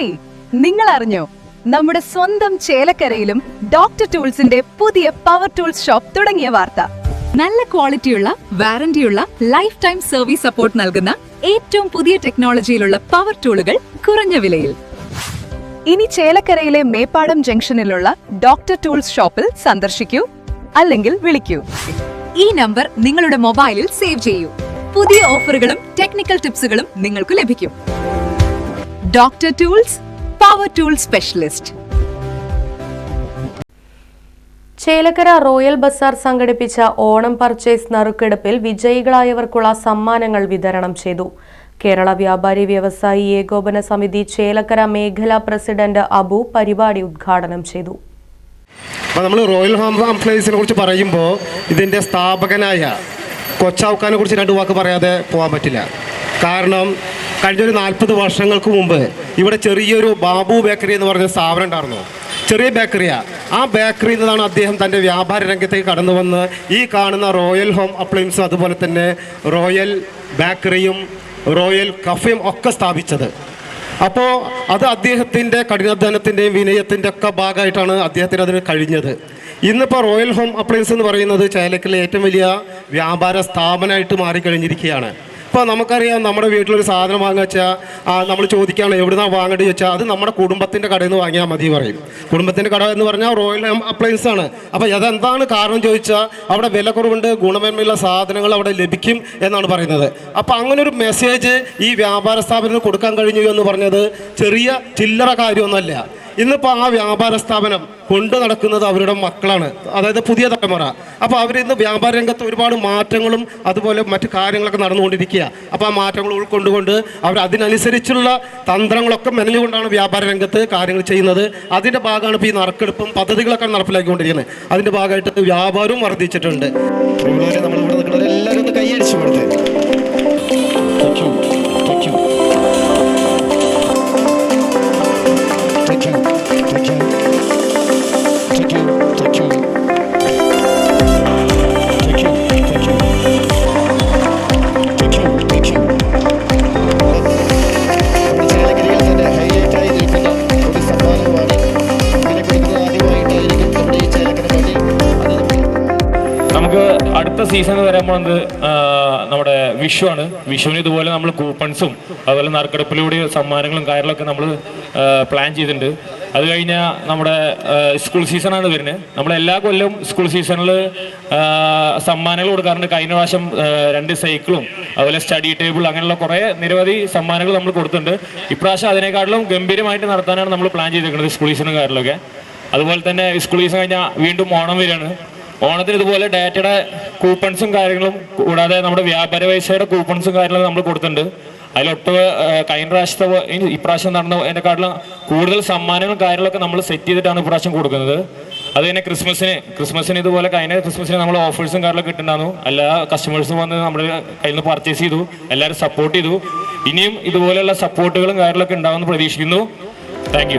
Hey നിങ്ങൾ അറിഞ്ഞോ നമ്മുടെ സ്വന്തം ചേലക്കരയിലും ഡോക്ടർ ടൂൾസിന്റെ പുതിയ പവർ ടൂൾസ് ഷോപ്പ് തുടങ്ങിയ വാർത്ത. നല്ല ക്വാളിറ്റിയുള്ള വാറന്റിയുള്ള ലൈഫ് ടൈം സർവീസ് സപ്പോർട്ട് നൽകുന്ന ഏറ്റവും പുതിയ ടെക്നോളജിയിലുള്ള പവർ ടൂളുകൾ കുറഞ്ഞ വിലയിൽ. ഇനി ചേലക്കരയിലെ മേപ്പാടം ജംഗ്ഷനിലുള്ള ഡോക്ടർ ടൂൾസ് ഷോപ്പിൽ സന്ദർശിക്കൂ അല്ലെങ്കിൽ വിളിക്കൂ. ഈ നമ്പർ നിങ്ങളുടെ മൊബൈലിൽ സേവ് ചെയ്യൂ. പുതിയ ഓഫറുകളും ടെക്നിക്കൽ ടിപ്സുകളും നിങ്ങൾക്ക് ലഭിക്കും. Doctor tools power tool specialist Chelakkara royal bazaar സംഘടിപ്പിച്ച ഓണം പർച്ചേസ് നറുക്കെടുപ്പിൽ വിജയികളായവർക്കുള്ള സമ്മാനങ്ങൾ വിതരണം ചെയ്തു. കേരള വ്യാപാരി വ്യവസായി ഏകോപന സമിതി ചേലക്കര മേഖലാ പ്രസിഡന്റ് അബു പരിപാടി ഉദ്ഘാടനം ചെയ്തു. അപ്പോൾ നമ്മൾ റോയൽ ഹോം അംപ്ലയൻസിനെ കുറിച്ച് പറയുമ്പോൾ ഇതിന്റെ സ്ഥാപകനായ കൊച്ചാവുക്കാനെ കുറിച്ച് രണ്ട് വാക്ക് പറയാതെ പോകാൻ പറ്റില്ല. കാരണം കഴിഞ്ഞൊരു നാൽപ്പത് വർഷങ്ങൾക്ക് മുമ്പ് ഇവിടെ ചെറിയൊരു ബാബു ബേക്കറി എന്ന് പറഞ്ഞ സ്ഥാപനം ഉണ്ടായിരുന്നു. ചെറിയ ബേക്കറിയാണ് ആ ബേക്കറിയിൽ നിന്നാണ് അദ്ദേഹം തന്റെ വ്യാപാര രംഗത്തേക്ക് കടന്നു വന്ന് ഈ കാണുന്ന റോയൽ ഹോം അപ്ലയൻസും അതുപോലെ തന്നെ റോയൽ ബേക്കറിയും റോയൽ കഫയും ഒക്കെ സ്ഥാപിച്ചത്. അപ്പോൾ അത് അദ്ദേഹത്തിന്റെ കഠിനാധ്വാനത്തിന്റെയും വിനയത്തിന്റെ ഒക്കെ ഭാഗമായിട്ടാണ് അദ്ദേഹത്തിന് അതിന് കഴിഞ്ഞത്. ഇന്നിപ്പോൾ റോയൽ ഹോം അപ്ലയൻസ് എന്ന് പറയുന്നത് ചേലക്കിലെ ഏറ്റവും വലിയ വ്യാപാര സ്ഥാപനമായിട്ട് മാറിക്കഴിഞ്ഞിരിക്കുകയാണ്. ഇപ്പോൾ നമുക്കറിയാം നമ്മുടെ വീട്ടിലൊരു സാധനം വാങ്ങുക വെച്ചാൽ നമ്മൾ ചോദിക്കുകയാണ് എവിടുന്നാണ് വാങ്ങേണ്ടത് ചോദിച്ചാൽ അത് നമ്മുടെ കുടുംബത്തിന്റെ കടയിൽ നിന്ന് വാങ്ങിയാൽ മതി പറയും. കുടുംബത്തിന്റെ കട എന്ന് പറഞ്ഞാൽ റോയൽ അപ്ലയൻസ് ആണ്. അപ്പോൾ അതെന്താണ് കാരണം ചോദിച്ചാൽ അവിടെ വില കുറവുണ്ട് ഗുണമേന്മയുള്ള സാധനങ്ങൾ അവിടെ ലഭിക്കും എന്നാണ് പറയുന്നത്. അപ്പോൾ അങ്ങനെ ഒരു മെസ്സേജ് ഈ വ്യാപാര സ്ഥാപനത്തിന് കൊടുക്കാൻ കഴിഞ്ഞു എന്ന് പറഞ്ഞത് ചെറിയ ചില്ലറ കാര്യമൊന്നുമല്ല. ഇന്നിപ്പോൾ ആ വ്യാപാര സ്ഥാപനം കൊണ്ടു നടക്കുന്നത് അവരുടെ മക്കളാണ്. അതായത് പുതിയ തലമുറ. അപ്പോൾ അവർ ഇന്ന് വ്യാപാര രംഗത്ത് ഒരുപാട് മാറ്റങ്ങളും അതുപോലെ മറ്റു കാര്യങ്ങളൊക്കെ നടന്നുകൊണ്ടിരിക്കുക അപ്പോൾ ആ മാറ്റങ്ങൾ ഉൾക്കൊണ്ടുകൊണ്ട് അവർ അതിനനുസരിച്ചുള്ള തന്ത്രങ്ങളൊക്കെ മെനഞ്ഞുകൊണ്ടാണ് വ്യാപാര രംഗത്ത് കാര്യങ്ങൾ ചെയ്യുന്നത്. അതിന്റെ ഭാഗമാണ് ഇപ്പോൾ ഈ നറുക്കെടുപ്പും പദ്ധതികളൊക്കെ നടപ്പിലാക്കിക്കൊണ്ടിരിക്കുന്നത്. അതിന്റെ ഭാഗമായിട്ട് വ്യാപാരവും വർദ്ധിച്ചിട്ടുണ്ട്. ഇവിടെ നിൽക്കുന്നവർ എല്ലാവരും ഒന്ന് കൈയടിച്ചു കൊടുത്തേ. നമുക്ക് അടുത്ത സീസൺ വരാൻ പോകുന്നത് നമ്മുടെ വിഷു ആണ്. വിഷുവിന് ഇതുപോലെ നമ്മൾ കൂപ്പൺസും അതുപോലെ നറുക്കെടുപ്പിലൂടെ സമ്മാനങ്ങളും കാര്യങ്ങളൊക്കെ നമ്മൾ പ്ലാൻ ചെയ്തിട്ടുണ്ട്. അത് കഴിഞ്ഞാൽ നമ്മുടെ സ്കൂൾ സീസണാണ് വരുന്നത്. നമ്മൾ എല്ലാ കൊല്ലവും സ്കൂൾ സീസണിൽ സമ്മാനങ്ങൾ കൊടുക്കാറുണ്ട്. കഴിഞ്ഞ പ്രാവശ്യം രണ്ട് സൈക്കിളും അതുപോലെ സ്റ്റഡി ടേബിൾ അങ്ങനെയുള്ള കുറേ നിരവധി സമ്മാനങ്ങൾ നമ്മൾ കൊടുത്തിട്ടുണ്ട്. ഇപ്രാവശ്യം അതിനേക്കാളും ഗംഭീരമായിട്ട് നടത്താനാണ് നമ്മൾ പ്ലാൻ ചെയ്തിരിക്കുന്നത് സ്കൂൾ സീസണും കാര്യങ്ങളൊക്കെ അതുപോലെ തന്നെ സ്കൂൾ സീസൺ കഴിഞ്ഞാൽ വീണ്ടും ഓണം വരികയാണ്. ഓണത്തിന് ഇതുപോലെ ഡാറ്റയുടെ കൂപ്പൺസും കാര്യങ്ങളും കൂടാതെ നമ്മുടെ വ്യാപാര പൈസയുടെ കൂപ്പൺസും കാര്യങ്ങളും നമ്മൾ കൊടുത്തിട്ടുണ്ട്. അതിലൊട്ട് കഴിഞ്ഞ പ്രാവശ്യത്തെ ഇപ്രാവശ്യം നടന്ന അതിനെക്കാട്ടിലും കൂടുതൽ സമ്മാനങ്ങളും കാര്യങ്ങളൊക്കെ നമ്മൾ സെറ്റ് ചെയ്തിട്ടാണ് ഇപ്രാവശ്യം കൊടുക്കുന്നത്. അത് തന്നെ ക്രിസ്മസിന് ക്രിസ്മസിന് ഇതുപോലെ കഴിഞ്ഞ ക്രിസ്മസിന് നമ്മൾ ഓഫേഴ്സും കാര്യങ്ങളൊക്കെ കിട്ടുന്നുണ്ടായിരുന്നു എല്ലാ കസ്റ്റമേഴ്സും വന്ന് നമ്മുടെ കയ്യിൽ നിന്ന് പർച്ചേസ് ചെയ്തു എല്ലാവരും സപ്പോർട്ട് ചെയ്തു. ഇനിയും ഇതുപോലെയുള്ള സപ്പോർട്ടുകളും കാര്യങ്ങളൊക്കെ ഉണ്ടാകുമെന്ന് പ്രതീക്ഷിക്കുന്നു. താങ്ക്